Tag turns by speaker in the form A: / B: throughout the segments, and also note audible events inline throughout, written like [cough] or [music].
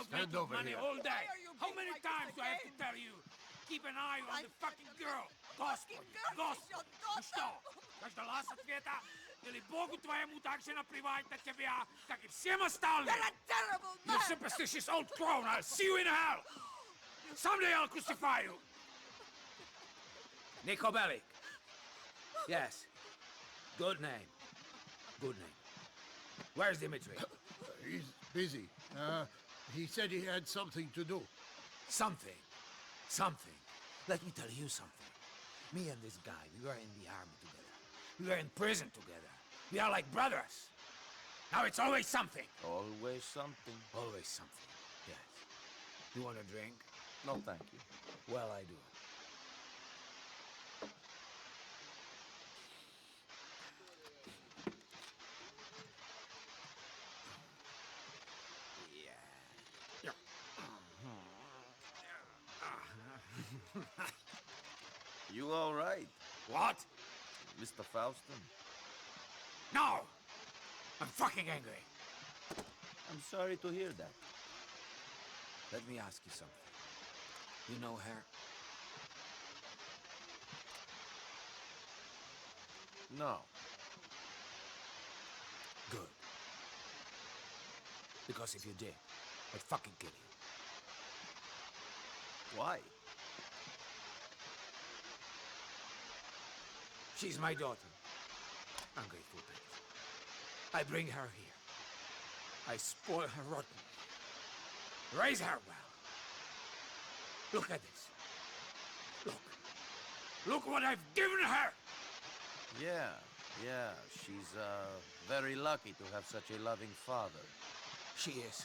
A: out
B: Stand
A: making money
B: here.
A: all day. How many
C: like
A: times do I have to tell you? Keep an eye on the fucking girl. Господи, Господи, ну что, дождалась ответа? Или Богу твоему так же наплевать на тебя, как
C: You're a terrible man!
A: You superstitious old clown! I'll see you in hell! Someday I'll crucify you! Nico Bellic. Yes. Good name. Good name. Where's Dimitri?
B: He's busy. Uh, he said he had something to do.
A: Something. Something. Let me tell you something. Me and this guy, we were in the army together. We were in prison together. We are like brothers. Now it's always something.
D: Always something.
A: Always something. Yes. You want a drink?
D: No, thank you.
A: Well, I do.
D: Mr. Falston?
A: No! I'm fucking angry.
D: I'm sorry to hear that.
A: Let me ask you something. You know her?
D: No.
A: Good. Because if you did, I'd fucking kill you.
D: Why?
A: She's my daughter. Ungrateful bitch. I bring her here. I spoil her rotten. Raise her well. Look at this. Look. Look what I've given her!
D: Yeah, yeah. She's, uh, very lucky to have such a loving father.
A: She is.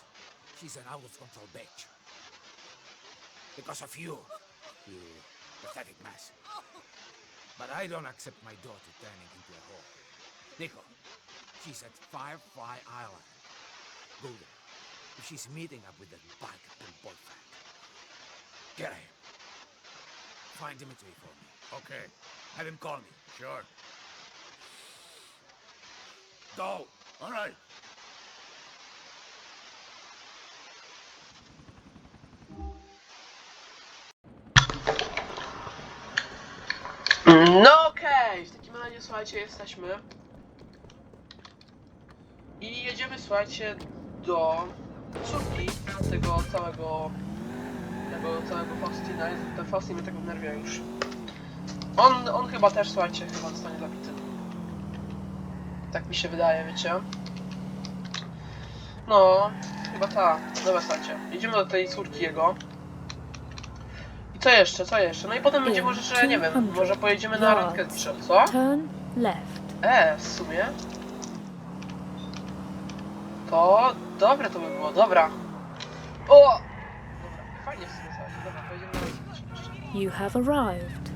A: She's an out-of-control bitch. Because of you. You pathetic mess. But I don't accept my daughter turning into a whore. Nico, she's at Firefly Island. Go there. She's meeting up with that biker and boyfriend. Get him. Find Dimitri for me.
B: Okay.
A: Have him call me.
B: Sure.
A: Go.
B: All right.
E: słuchajcie, jesteśmy. I jedziemy, słuchajcie, do córki tego całego tego całego Faustina. ten Faustin mnie tak wnerwia już. On, on chyba też, słuchajcie, chyba zostanie zabity. Tak mi się wydaje, wiecie. No, chyba ta. Dobra, słuchajcie. Jedziemy do tej córki jego. Co jeszcze, co jeszcze? No i potem będzie może, że nie wiem, może pojedziemy na randkę z co?
F: Turn left.
E: E, w sumie. To dobre to by było, dobra. O! Dobra, fajnie w sumie sobie. Dobra, pojedziemy na randkę.
F: You have arrived.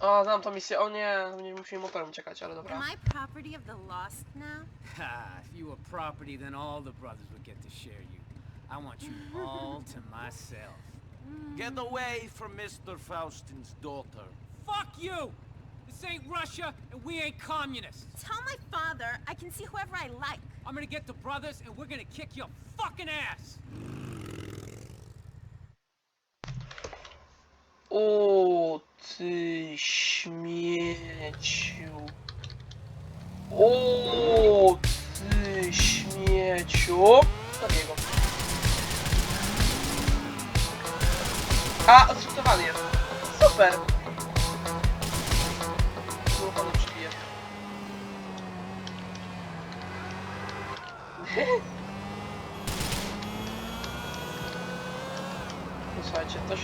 E: O, znam tą misję. O nie, będziemy musieli motorem uciekać, ale dobra.
G: Am I property of the lost now?
H: Ha, if you were property, then all the brothers would get to share you. I want you all to myself.
D: Get away from Mr. Faustin's daughter.
H: Fuck you! This ain't Russia, and we ain't communists.
G: Tell my father I can see whoever I like.
H: I'm gonna get the brothers, and we're gonna kick your fucking ass!
E: О, ты О, ты A, odrzutowany jest. Super! Znowu panu przybiję. No słuchajcie, coś...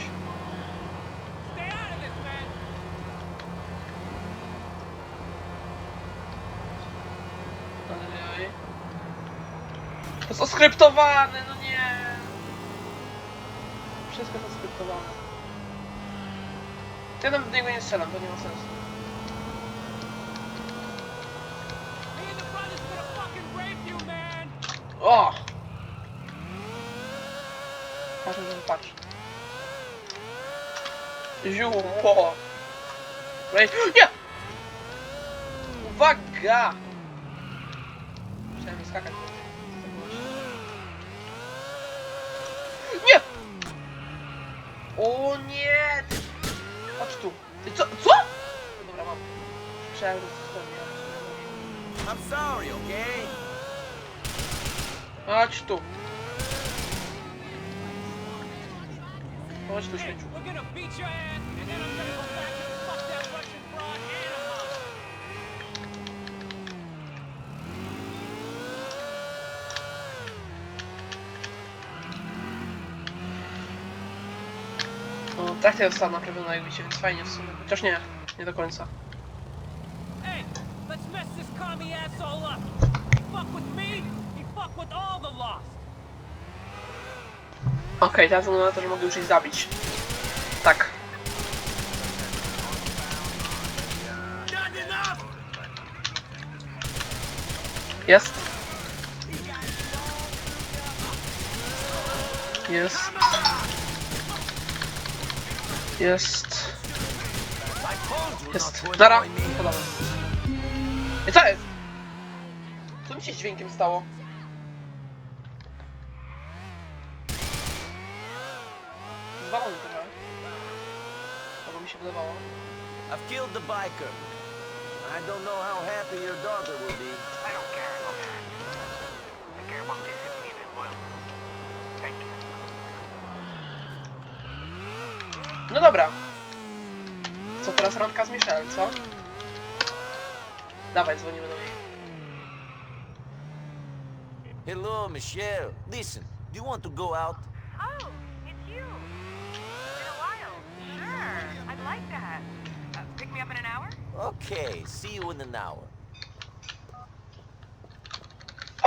E: To jest oskryptowane, no To ja nawet do niego nie strzelam, to nie ma sensu. O! Patrz, patrz. Ziu, o! nie! Uwaga! Musiałem skakać. Nie! O nie! Chodź tu. Co? Co? Dobra, mam. Przewrót
D: I'm sorry, okay?
E: Chodź tu. Chodź tu, śmieciu.
H: We're gonna beat your ass, and then I'm gonna
E: Tak tego stan na pewno najbicie, więc fajnie w sumie. Chociaż nie, nie do końca.
H: Hey, let's mess this commie asshole up. fuck with me, you fuck with all the lost.
E: Okej, okay, teraz wygląda na to, że mogę już ich zabić. Tak. Jest. Jest. Jest. Jest. Dara! I co jest? Co mi się z dźwiękiem stało? Zwalony trochę. Tak? Albo mi się wydawało.
D: I've killed the biker. I don't know how happy your daughter will be.
E: No dobra. Co teraz randka z Michelle, co? Dawaj, dzwonimy do niej.
D: Hello, Michelle. Listen, do you want to go out?
C: Oh, it's you. Been a while. Sure, I'd like that. Uh, pick me up in an hour?
D: Okay, see you in an hour.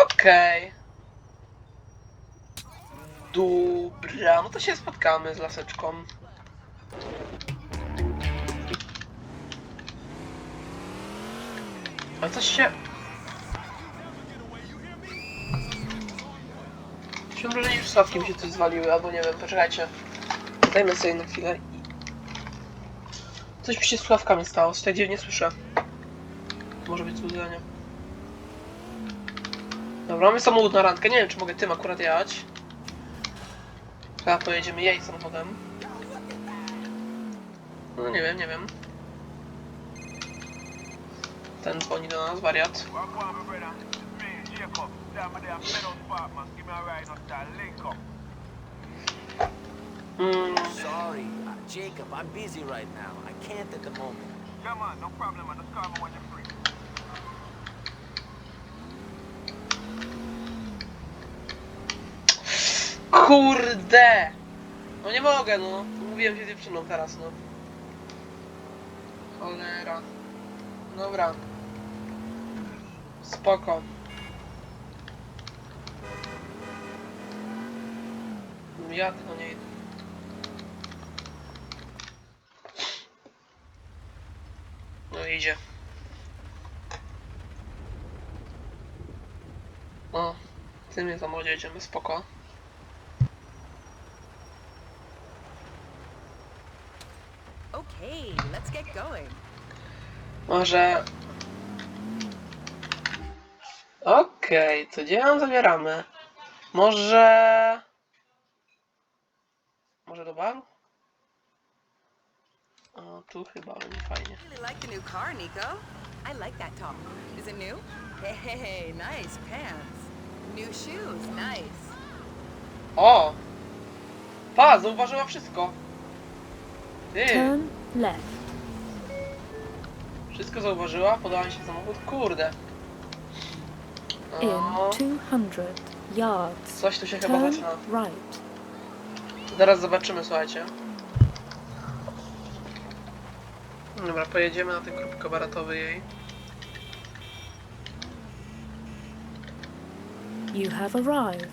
E: Okej. Dobra, no to się spotkamy z laseczką. Ale coś się... Mam wrażenie, że sławki mi się coś zwaliły, albo nie wiem, poczekajcie. Dajmy sobie na chwilę Coś mi się z słuchawkami stało, z tej dziwnie słyszę. To może być złudzenie. Dobra, mamy samochód na randkę. Nie wiem, czy mogę tym akurat jechać. Chyba pojedziemy jej samochodem. No nie wiem, nie wiem. Ten dzwoni do nas, wariat. Mm.
D: Sorry, uh, Jacob, I'm busy right now. I can't at the moment.
C: Come on, no problem. I'll just when you're free.
E: Kurde! No nie mogę, no. Mówiłem się z dziewczyną teraz, no. Cholera. Dobra. Spoko. Jak na niej? No idzie. No, tym jest za młodzie jedziemy, spoko.
G: Okay, let's get going.
E: Może Okej, okay, to gdzie ją zabieramy? Może... Może do baru? O, tu chyba będzie fajnie. O! Pa, zauważyła wszystko. Ty.
F: Turn left.
E: Wszystko zauważyła, podała mi się samochód. Kurde.
F: In 200 yards.
E: Coś tu się chyba zaczyna.
F: right.
E: Zaraz zobaczymy, słuchajcie. Dobra, pojedziemy na ten klub kabaratowy jej.
F: You have arrived.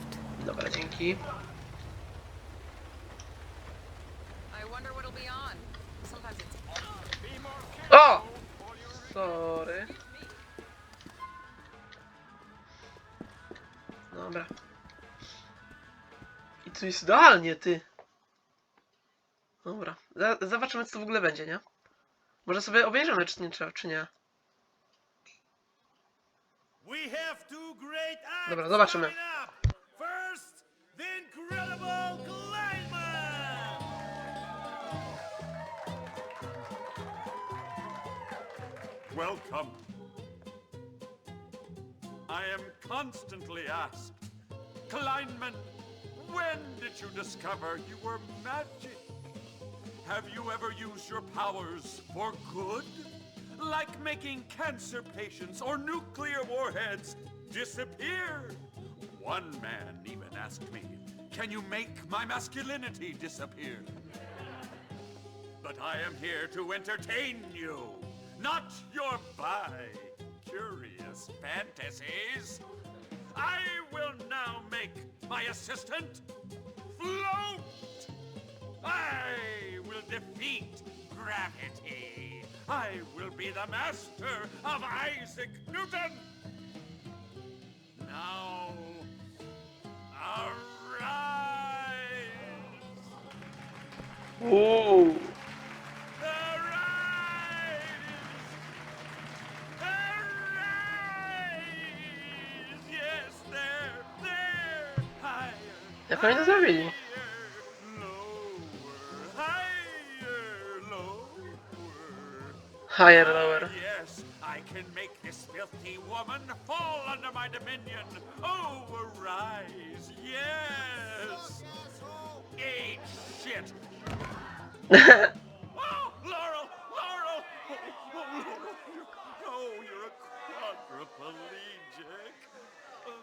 E: Dobra, dzięki. tu jest idealnie, ty. Dobra. Zobaczymy, co to w ogóle będzie, nie? Może sobie obejrzymy, czy nie czy nie. Dobra, zobaczymy.
I: Welcome. I am constantly asked, Kleinman, When did you discover you were magic? Have you ever used your powers for good? Like making cancer patients or nuclear warheads disappear? One man even asked me, Can you make my masculinity disappear? But I am here to entertain you, not your bi curious fantasies. I will now make my assistant float! I will defeat gravity! I will be the master of Isaac Newton! Now, arise! Whoa! The parents are reading. Higher, lower. Yes, I can make this filthy woman fall under my dominion. Oh, arise, yes. Eat shit. [laughs] oh, Laurel, Laurel. Oh, oh, oh, you're a quadriplegic.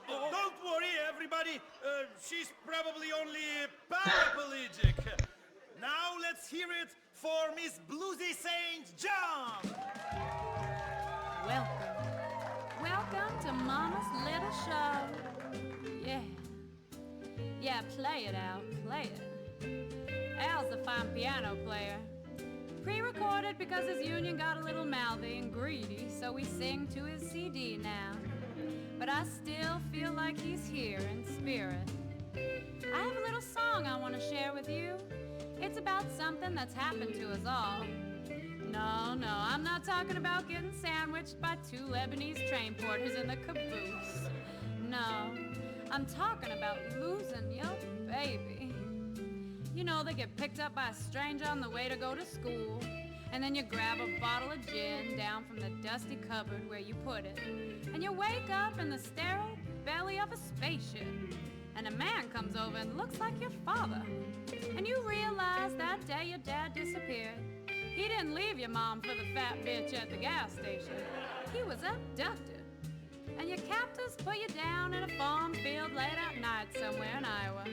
J: Uh, don't worry, everybody. Uh, she's probably only paraplegic. now let's hear it for Miss Bluesy St. John.
K: Welcome. Welcome to Mama's Little Show. Yeah. Yeah, play it out. Play it. Al's a fine piano player. Pre-recorded because his union got a little mouthy and greedy, so we sing to his CD now but I still feel like he's here in spirit. I have a little song I want to share with you. It's about something that's happened to us all. No, no, I'm not talking about getting sandwiched by two Lebanese train porters in the caboose. No, I'm talking about losing your baby. You know, they get picked up by a stranger on the way to go to school. And then you grab a bottle of gin down from the dusty cupboard where you put it. And you wake up in the sterile belly of a spaceship. And a man comes over and looks like your father. And you realize that day your dad disappeared. He didn't leave your mom for the fat bitch at the gas station. He was abducted. And your captors put you down in a farm field late at night somewhere in Iowa.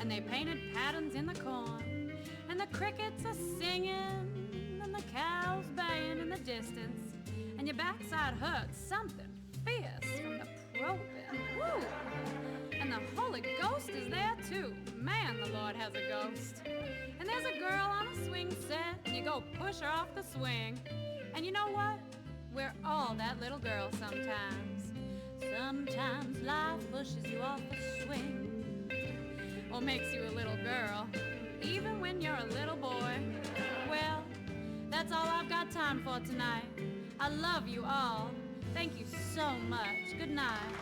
K: And they painted patterns in the corn. And the crickets are singing the cows baying in the distance, and your backside hurts something fierce from the probing. Woo! And the Holy Ghost is there too. Man, the Lord has a ghost. And there's a girl on a swing set, and you go push her off the swing. And you know what? We're all that little girl sometimes. Sometimes life pushes you off a swing or makes you a little girl, even when you're a little boy. Well, That's all I've got time for tonight. I love you all. Thank you so much. Good night.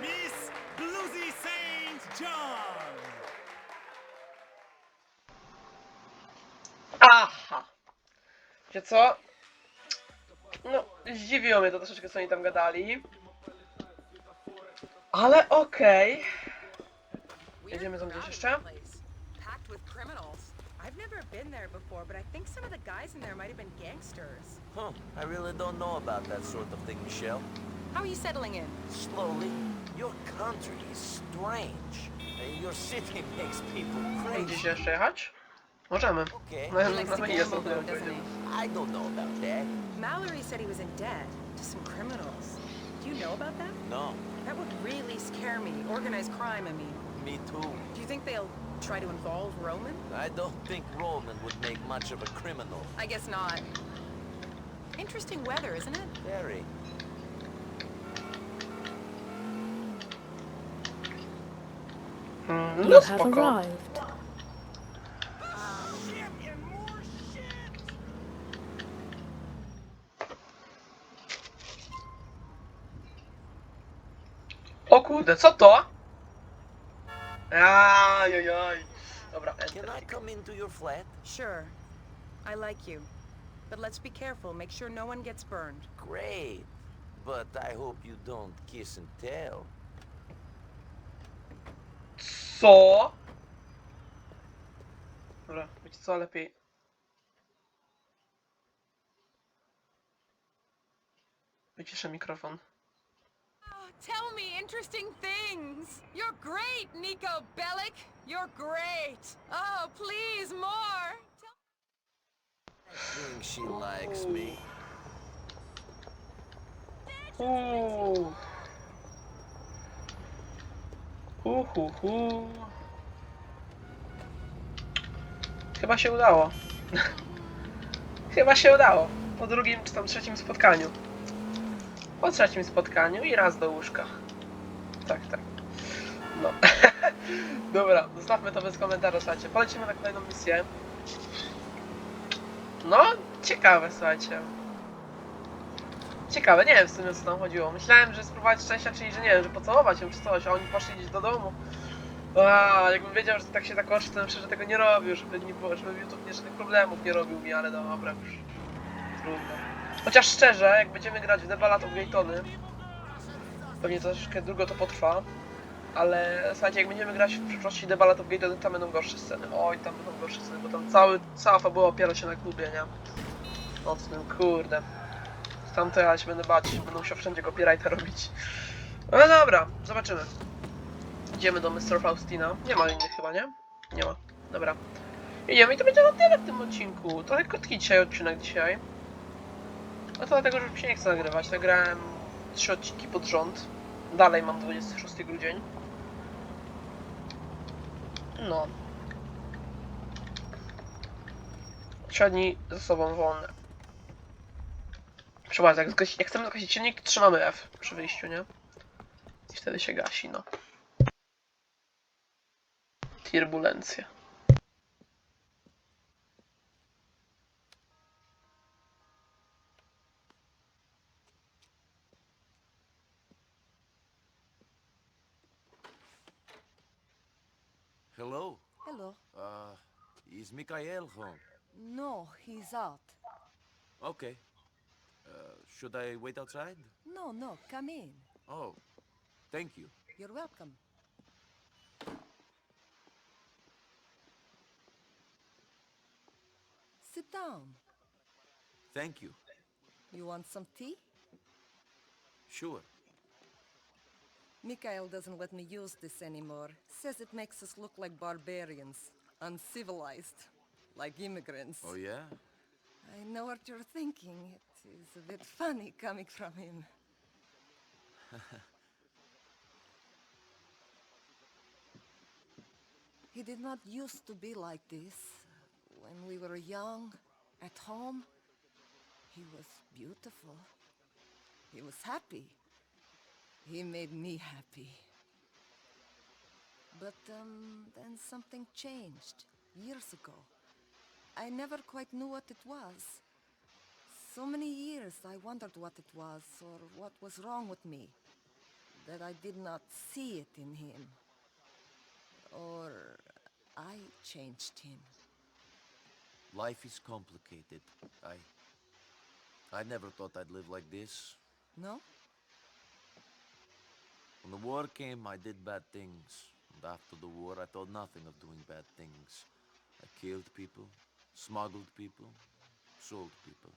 J: Miss Bluesy St. John.
E: Aha. Wiecie co? No, zdziwiło mnie to troszeczkę, co oni tam gadali. Ale okej. Okay. Jedziemy tam gdzieś jeszcze?
G: never been there before, but I think some of the guys in there might have been gangsters.
D: Huh. I really don't know about that sort of thing, Michelle.
G: How are you settling in?
D: Slowly. Your country is strange. Your city [laughs] makes people crazy.
E: Idziecie jeszcze jechać? Możemy.
D: Okay.
E: No, no,
G: no, jest
D: I don't know about that.
G: Mallory said he was in debt to some criminals. Do you know about that?
D: No.
G: That would really scare me. Organized crime, I mean.
D: Me too.
G: Do you think they'll try to involve Roman?
D: I don't think Roman would make much of a criminal.
G: I guess not. Interesting weather, isn't it?
D: Very.
E: Mm,
F: you have arrived.
E: Oh, o kurde,
D: can I come into your flat?
G: Sure. I like you. But let's be careful. Make sure no one gets burned.
D: Great. But I hope you don't kiss and tell.
E: Co? Dobra, wiecie co, lepiej Wyciszę mikrofon.
G: Tell me interesting things! You're great, Nico Bellic! You're great! Oh, please, more!
D: I think hmm, she likes me.
E: Oh! Hu, hu, hu. Chyba się udało. [laughs] Chyba się udało. Po drugim czy tam trzecim spotkaniu. po trzecim spotkaniu i raz do łóżka. Tak, tak. No. [laughs] Dobra, zostawmy to bez komentarza, słuchajcie. Polecimy na kolejną misję. No, ciekawe, słuchajcie. Ciekawe, nie wiem w sumie co tam chodziło. Myślałem, że spróbować szczęścia, czyli że nie wiem, że pocałować ją czy coś, a oni poszli gdzieś do domu. A, jakbym wiedział, że tak się tak oczy, to szczerze tego nie robił, żeby, nie, żeby YouTube nie żadnych problemów nie robił mi, ale dobra, już trudno. Chociaż szczerze, jak będziemy grać w Debala to Gaytony, pewnie troszeczkę długo to potrwa, ale słuchajcie, jak będziemy grać w przyszłości Debala to Gaytony, tam będą gorsze sceny. Oj, tam będą gorsze sceny, bo tam cały, cała fabuła opiera się na klubie, nie? Nocnym, kurde. Tam to ja się będę bać, będą się wszędzie copyrighta robić. No dobra, zobaczymy. Idziemy do Mr. Faustina. Nie ma innych chyba, nie? Nie ma. Dobra. Idziemy i to będzie na tyle w tym odcinku. Trochę krótki dzisiaj odcinek dzisiaj. No to dlatego, że się nie chce nagrywać. Nagrałem trzy odcinki pod rząd. Dalej mam 26 grudzień. No. Trzy dni ze sobą wolne. Przepraszam, jak, zgasi, jak chcemy zgasić silnik, trzymamy F przy wyjściu, nie? I wtedy się gasi, no. Turbulencja.
D: Hello.
L: Hello.
D: Uh, is Mikhail home?
L: No, he's out.
D: Okay. Uh, should I wait outside?
L: No, no, come in.
D: Oh, thank you.
L: You're welcome. Sit down.
D: Thank you.
L: You want some tea?
D: Sure.
L: Mikhail doesn't let me use this anymore. Says it makes us look like barbarians, uncivilized, like immigrants.
D: Oh, yeah?
L: I know what you're thinking. It is a bit funny coming from him. [laughs] he did not used to be like this. When we were young, at home, he was beautiful. He was happy. He made me happy. But um, then something changed years ago. I never quite knew what it was. So many years I wondered what it was or what was wrong with me, that I did not see it in him. Or I changed him.
D: Life is complicated. I... I never thought I'd live like this.
L: No?
D: When the war came, I did bad things. And after the war, I thought nothing of doing bad things. I killed people, smuggled people, sold people.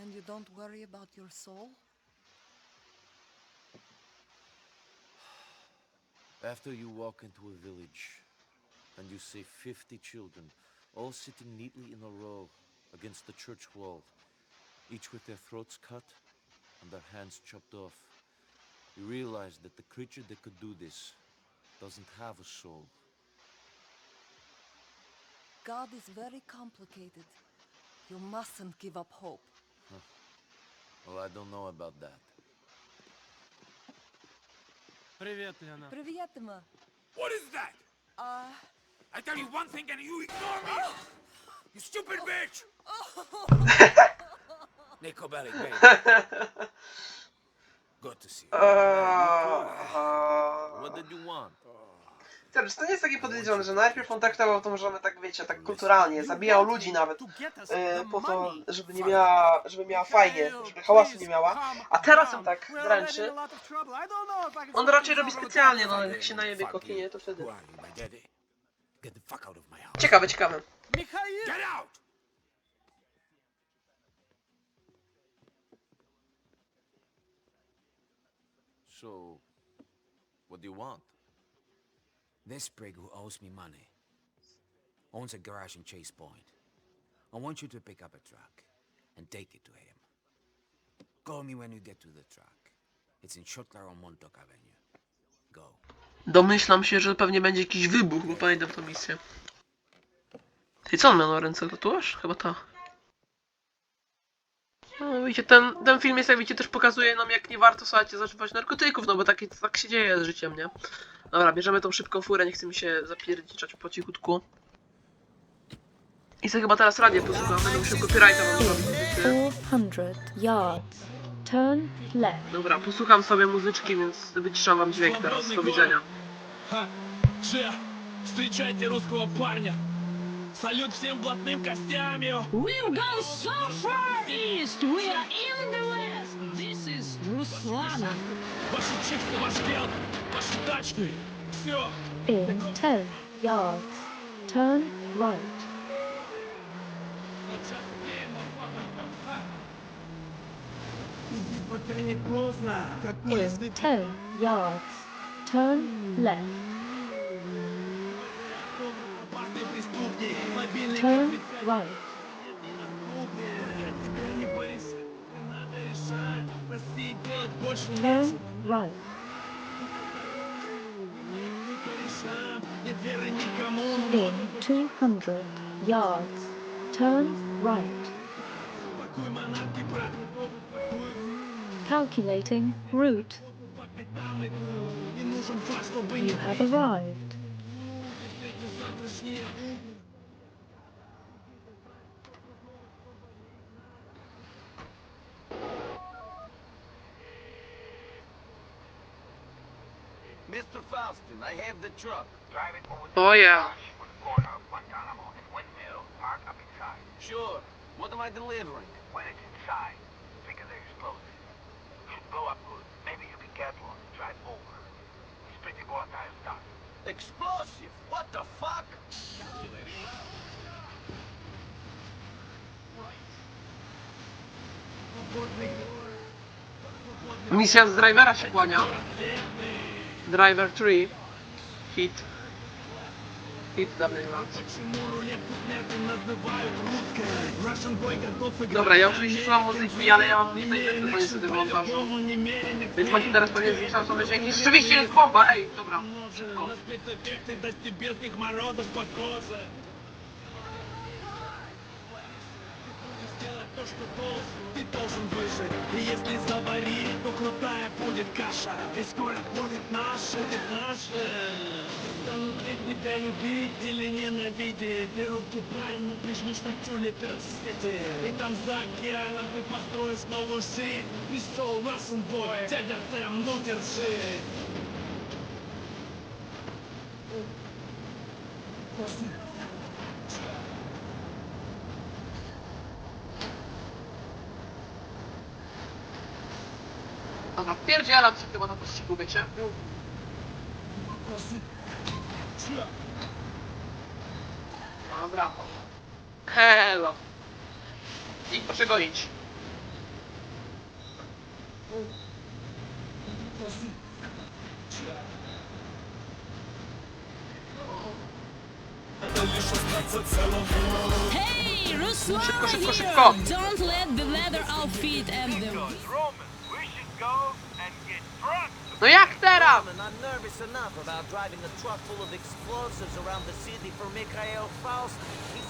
L: And you don't worry about your soul? [sighs]
D: After you walk into a village and you see 50 children, all sitting neatly in a row against the church wall, each with their throats cut and their hands chopped off. He realized that the creature that could do this doesn't have a soul.
L: God is very complicated. You mustn't give up hope. Huh.
D: Well, I don't know about that.
H: Привет, Лена.
L: Привет, Ма.
A: What is that?
L: Uh...
A: I tell you one thing and you ignore me! You stupid bitch! [laughs] Nickelback, baby. [laughs] Good to see you.
E: Eee,
D: What did you want?
E: to nie jest takie podejrzane, że najpierw on traktował tą żonę tak, wiecie, tak kulturalnie, zabijał ludzi nawet e, po to, żeby nie miała, żeby miała fajnie, żeby hałasu nie miała, a teraz on tak dręczy. On raczej robi specjalnie, no jak się najebie kokinie, to wtedy. Ciekawe, ciekawe.
A: Get out!
D: So, what do you want?
A: This who owes me money owns a garage in Chase Point. I want you to pick up a truck and take it to him. Call me when you get to the truck. It's in on Montauk Avenue. Go.
E: Domyślam się, że pewnie będzie jakiś wybuch, bo pamiętam tę misję. I co on miał na ręce? Tatuaż? Chyba ta. No, wiecie, ten, ten film jest, jak wiecie, też pokazuje nam, jak nie warto, słuchajcie, zażywać narkotyków, no bo tak, tak się dzieje z życiem, nie? Dobra, bierzemy tą szybką furę, nie chce mi się zapierdziczać po cichutku. I sobie chyba teraz radię posłucham, będę musiał copyrighta wam zrobić.
F: 400 yards. Turn left.
E: Dobra, posłucham sobie muzyczki, więc wyciszam wam dźwięk teraz. Do widzenia.
J: Встречайте русского парня! Салют всем блатным костями!
K: We've gone so far east, we are in the west! This is Руслана.
J: Ваши чипсы, ваш гел, ваши тачки, все!
F: In 10 yards, turn right. In 10 yards, turn left. Turn right. Turn right. In 200 yards, turn right. Calculating route. You have arrived.
D: I have the truck.
E: Oh, yeah.
D: Sure. What am I delivering?
A: When it's inside, figure they explosives. Should blow up good. Maybe you can get on the drive over. It's pretty volatile stuff.
D: Explosive? What the fuck?
E: Misja z drivera się kłania. driver 3 hit hit W Dobra, ja oczywiście słucham muzyki, ale ja mam nic listę i tak sobie wyłączam. Więc macie teraz pewnie zwiększam co dźwięki. Rzeczywiście jest bomba, ej, dobra. Szybko.
J: что должен, ты должен выжить если заварить, то крутая будет каша И скоро будет наше, ведь наши Станут ли тебя любить или ненавидеть Беру в Китай, но ты ж мечтатель летят в свете И там за океаном ты построишь новую сеть Пистол, Russian boy, дядя Сэм, ну держи
E: Спасибо. Ona pierdziela przed tym, ona po prostu wiecie. Dobra. Hello. I proszę
K: gonić.
E: Szybko, szybko, szybko!
K: Don't let the leather outfit and the...
E: No jak teraz?
D: Mikhail Faust.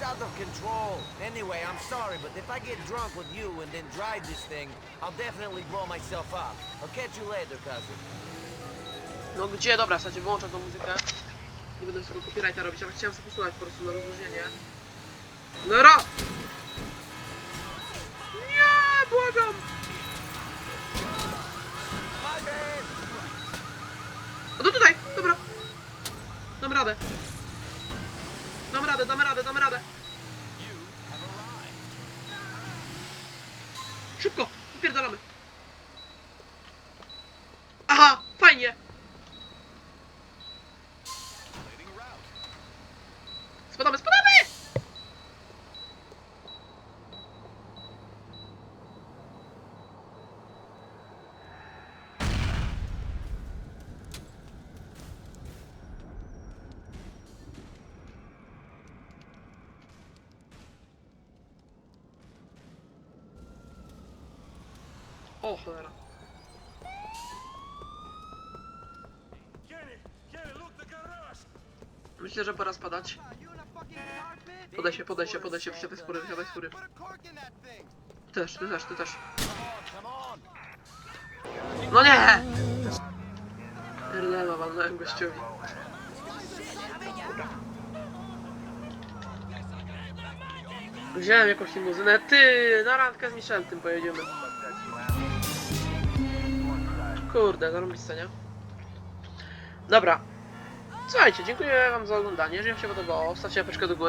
D: out of control. Anyway, I'm sorry, but if I get drunk with you and then drive this thing, I'll definitely blow myself up. I'll catch you later, cousin.
E: No gdzie? Dobra, w zasadzie wyłączam tą muzykę. Nie będę sobie tego copyrighta robić, ale chciałem sobie posłuchać po prostu na rozróżnienie. No ro... Nie, błagam! radę. Dam radę, dam radę, dam radę. Szybko, upierdalamy. O cholera. Myślę, że pora spadać. Podaj się, podaj się, podaj się, wsiadaj z góry, wsiadaj też, ty też, ty też. No nie! Rlela walnąłem gościowi. Wziąłem jakąś limuzynę. Ty, na randkę z Michelem tym pojedziemy. Kurde, zarąbiste, nie? Dobra. Słuchajcie, dziękuję wam za oglądanie. Jeżeli wam się podobało, stawcie apeczkę do góry.